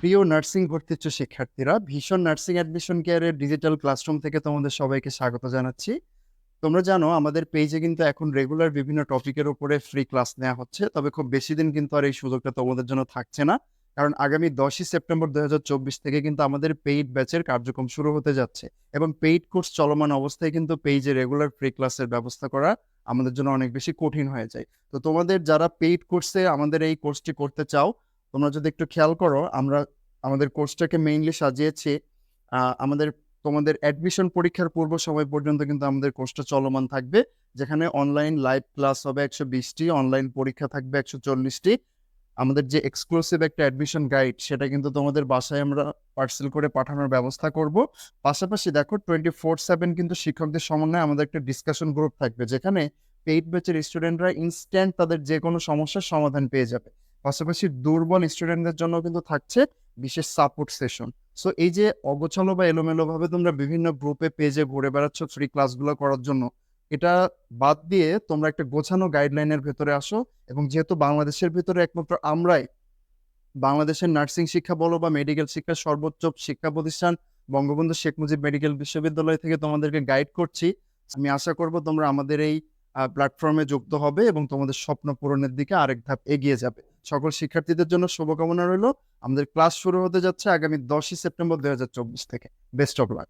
প্রিয় নার্সিং ভর্তি ইচ্ছুক শিক্ষার্থীরা, ভীষণ নার্সিং অ্যাডমিশন কেয়ারের ডিজিটাল ক্লাসরুম থেকে তোমাদের সবাইকে স্বাগত জানাচ্ছি। তোমরা জানো, আমাদের পেজে কিন্তু এখন রেগুলার বিভিন্ন টপিকের উপরে ফ্রি ক্লাস নেওয়া হচ্ছে, তবে খুব বেশি দিন কিন্তু আর এই সুযোগটা তোমাদের জন্য থাকছে না। কারণ আগামী দশই সেপ্টেম্বর দুই হাজার চব্বিশ থেকে কিন্তু আমাদের পেইড ব্যাচের কার্যক্রম শুরু হতে যাচ্ছে এবং পেইড কোর্স চলমান অবস্থায় কিন্তু পেইজে রেগুলার ফ্রি ক্লাসের ব্যবস্থা করা আমাদের জন্য অনেক বেশি কঠিন হয়ে যায়। তো তোমাদের যারা পেইড কোর্সে আমাদের এই কোর্সটি করতে চাও তোমরা যদি একটু খেয়াল করো, আমরা আমাদের কোর্সটাকে মেইনলি সাজিয়েছি আমাদের, তোমাদের অ্যাডমিশন পরীক্ষার পূর্ব সময় পর্যন্ত কিন্তু আমাদের কোর্সটা চলমান থাকবে, যেখানে অনলাইন লাইভ ক্লাস হবে একশো বিশটি অনলাইন পরীক্ষা থাকবে একশো চল্লিশটি। আমাদের যে এক্সক্লুসিভ একটা অ্যাডমিশন গাইড সেটা কিন্তু তোমাদের বাসায় আমরা পার্সেল করে পাঠানোর ব্যবস্থা করব। পাশাপাশি দেখো টোয়েন্টি ফোর সেভেন কিন্তু শিক্ষকদের সমন্বয়ে আমাদের একটা ডিসকাশন গ্রুপ থাকবে, যেখানে পেইড ব্যাচের স্টুডেন্টরা ইনস্ট্যান্ট তাদের যে কোনো সমস্যার সমাধান পেয়ে যাবে। পাশাপাশি দুর্বল স্টুডেন্টদের জন্য কিন্তু থাকছে বিশেষ সাপোর্ট সেশন সো এই যে অগোছালো বা এলোমেলো ভাবে তোমরা বিভিন্ন গ্রুপে পেজে ঘুরে বেড়াচ্ছ ফ্রি ক্লাসগুলো করার জন্য, এটা বাদ দিয়ে তোমরা একটা গোছানো গাইডলাইনের ভেতরে আসো এবং যেহেতু বাংলাদেশের ভিতরে একমাত্র আমরাই, বাংলাদেশের নার্সিং শিক্ষা বলো বা মেডিকেল শিক্ষার সর্বোচ্চ শিক্ষা প্রতিষ্ঠান, বঙ্গবন্ধু শেখ মুজিব মেডিকেল বিশ্ববিদ্যালয় থেকে তোমাদেরকে গাইড করছি। আমি আশা করব তোমরা আমাদের এই প্ল্যাটফর্মে যুক্ত হবে এবং তোমাদের স্বপ্ন পূরণের দিকে আরেক ধাপ এগিয়ে যাবে। সকল শিক্ষার্থীদের জন্য শুভকামনা রইল। আমাদের ক্লাস শুরু হতে যাচ্ছে আগামী দশই সেপ্টেম্বর দুই হাজার চব্বিশ থেকে। Best of luck